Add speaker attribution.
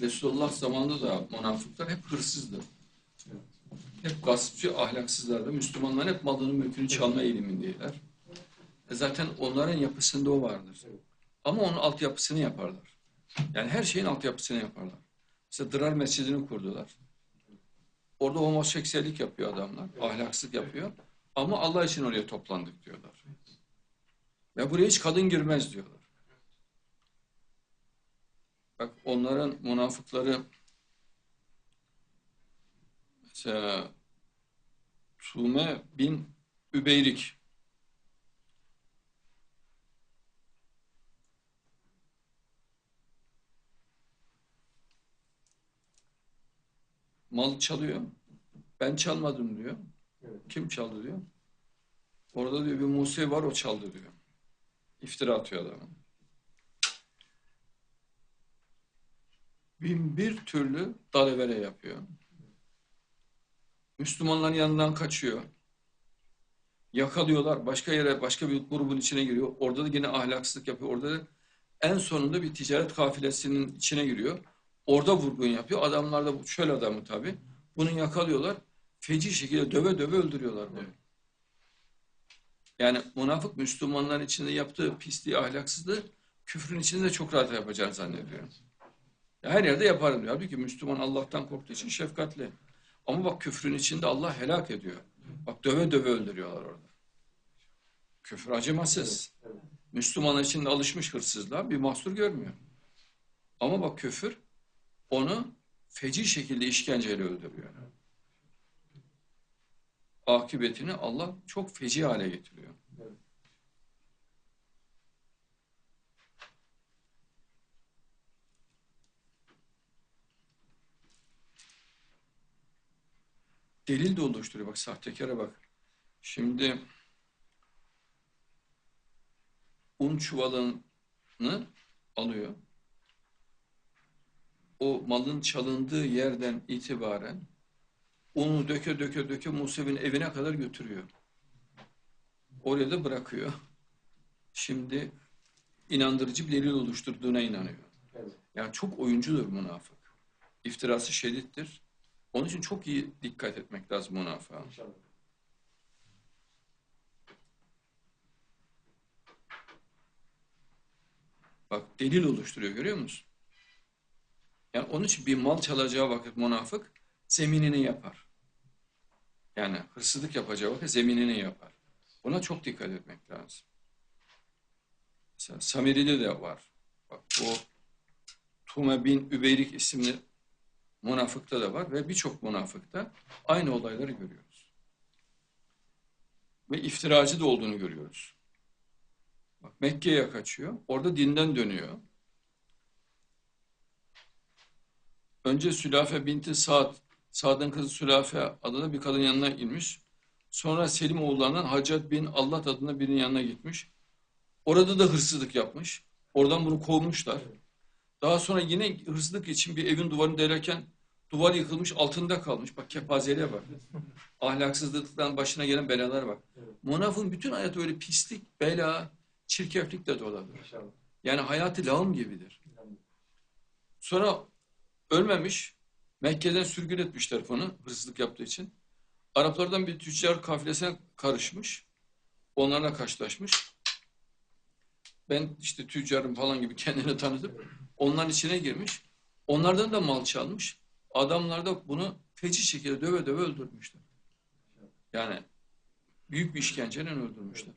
Speaker 1: Resulullah zamanında da münafıklar hep hırsızdı. Hep gaspçı, ahlaksızlardı. Müslümanların hep malını mülkünü çalma eğilimindeydiler. E zaten onların yapısında o vardır. Ama onun altyapısını yaparlar. Yani her şeyin altyapısını yaparlar. Mesela Dırar Mescidi'ni kurdular. Orada homoseksüellik yapıyor adamlar. Ahlaksızlık yapıyor. Ama Allah için oraya toplandık diyorlar. Ve buraya hiç kadın girmez diyorlar. Bak onların münafıkları mesela Tume bin Übeyrik mal çalıyor. Ben çalmadım diyor. Kim çaldı diyor. Orada diyor bir Musa var o çaldı diyor. İftira atıyor adamı. Bin bir türlü dalavere yapıyor. Müslümanların yanından kaçıyor. Yakalıyorlar. Başka yere, başka bir grubun içine giriyor. Orada da yine ahlaksızlık yapıyor. Orada da en sonunda bir ticaret kafilesinin içine giriyor. Orada vurgun yapıyor. Adamlar da şöyle adamı tabii. Bunu yakalıyorlar. Feci şekilde döve döve öldürüyorlar bunu. Yani münafık Müslümanların içinde yaptığı pisliği, ahlaksızlığı küfrün içinde de çok rahat yapacağını zannediyorum. Her yerde yaparım diyor. Halbuki Müslüman Allah'tan korktuğu için şefkatli. Ama bak küfrün içinde Allah helak ediyor. Bak döve döve öldürüyorlar orada. Küfür acımasız. Müslüman içinde alışmış hırsızlığa bir mahsur görmüyor. Ama bak küfür onu feci şekilde işkenceyle öldürüyor. Akıbetini Allah çok feci hale getiriyor. Delil de oluşturuyor. Bak sahtekara bak. Şimdi un çuvalını alıyor. O malın çalındığı yerden itibaren unu döke döke döke Musev'in evine kadar götürüyor. Oraya da bırakıyor. Şimdi inandırıcı bir delil oluşturduğuna inanıyor. Yani çok oyuncudur münafık. İftirası şedittir. Onun için çok iyi dikkat etmek lazım münafığa. Bak delil oluşturuyor görüyor musun? Yani onun için bir mal çalacağı vakit münafık zeminini yapar. Yani hırsızlık yapacağı vakit zeminini yapar. Buna çok dikkat etmek lazım. Mesela Samiri'de de var. Bak bu Tume bin Übeyrik isimli münafıkta da var ve birçok münafıkta aynı olayları görüyoruz. Ve iftiracı da olduğunu görüyoruz. Bak Mekke'ye kaçıyor. Orada dinden dönüyor. Önce Sülafe binti Sa'd, Sa'd'ın kızı Sülafe adında bir kadın yanına inmiş. Sonra Selim oğullarından Hacat bin Allah adında birinin yanına gitmiş. Orada da hırsızlık yapmış. Oradan bunu kovmuşlar. Daha sonra yine hırsızlık için bir evin duvarını delerken duvar yıkılmış altında kalmış. Bak kepazeliğe bak. Ahlaksızlıktan başına gelen belalar bak. Münafığın bütün hayatı öyle pislik, bela, çirkeflikle doladır. Yani hayatı lağım gibidir. Sonra ölmemiş. Mekke'den sürgün etmişler bunu hırsızlık yaptığı için. Araplardan bir tüccar kafilesine karışmış. Onlarla karşılaşmış. Ben işte tüccarım falan gibi kendini tanıtıp onların içine girmiş. Onlardan da mal çalmış. Adamlar da bunu feci şekilde döve döve öldürmüşler. Yani büyük bir işkenceyle öldürmüşler.